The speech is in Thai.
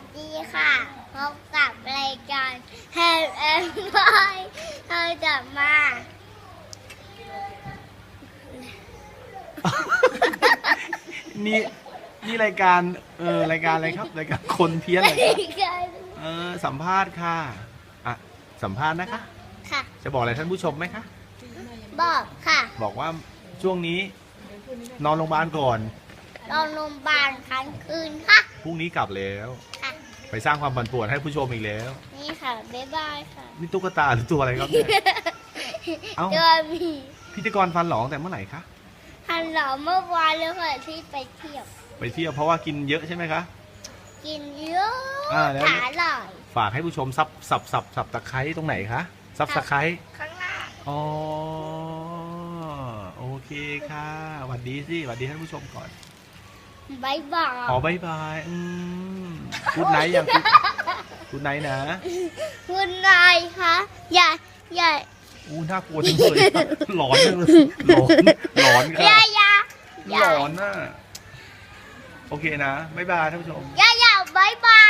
สดีค่ะพบกับรายการ Help and Boy เราจะมานี่นี่รายการเออรายการอะไรครับรายการคนเพี้ยนอะไรครับรายการเออสัมภาษณ์ค่ะอะสัมภาษณ์นะคะ ค่ะ จะบอกอะไรท่านผู้ชมไหมคะ บอกค่ะบอกว่าช่วงนี้นอนโรงพยาบาลก่อน นอนโรงพยาบาลค้างคืนค่ะ พรุ่งนี้กลับแล้วค่ะ ไปสร้างความปั่นป่วนให้ผู้ชมอีกแล้ว นี่ค่ะบ๊ายบายค่ะนี่ตุ๊กตาหรือตัวอะไรครับเนี่ย เอ้า ตัวมีพิธีกรฟันหลอตั้งแต่เมื่อไหร่คะ ฮันหลอเมื่อวานเลยค่ะที่ไปเที่ยวไปเที่ยวเพราะว่ากินเยอะใช่ไหมคะ กินเยอะอ่าแล้ว ขาอร่อยฝากให้ผู้ชมซับสับสับสับตะไคร้ตรงไหนคะซับตะไคร้ข้างล่างอ๋อโอเคค่ะสวัสดีสิสวัสดีท่านผู้ชมก่อนบายบาย ขอบายบายอืม กูดไนท์ยังกูกูดไนท์นะคุณนายคะอย่าอย่าอู้น่ากลัวจังเลยหลอนจังเลยหลอนหลอนอค่ะย่าอย่าอย่าหลอนน่ะโอเคนะบ๊ายบายท่านผู้ชม อย่าอย่าบายบายค่ะอย่าบายบาย